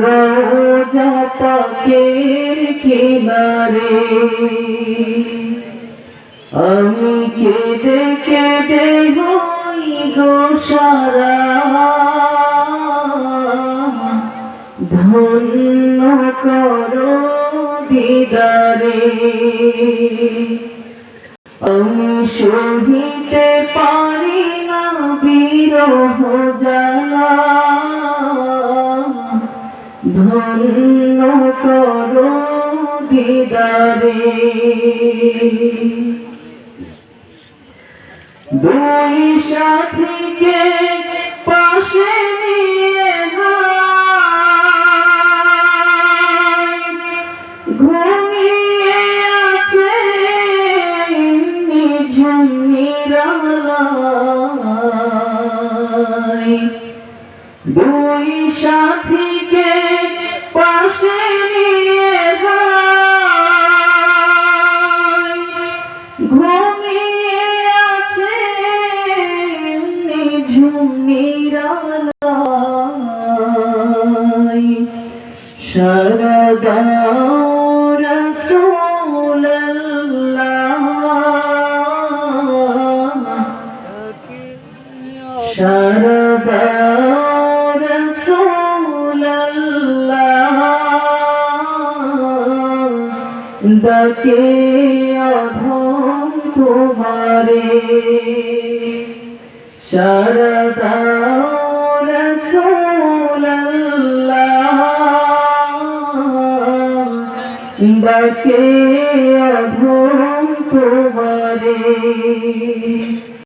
রোজা পাকের কিনারে আমি কেঁদে কেঁদে হই গো সারা ধন্য করো দিদারে। আমি সহিতে পারি না বিরহ জ্বালা। ধন্য করো দিদারে। দুই সাথীকে ঝুমিরালাই দুই সাথীকে পাশে নিয়ে ঘুমিয়ে রসুল্লাহ ডাকে অধম তোমারে। রসুল্লাহ ডাকে অধম তোমারে।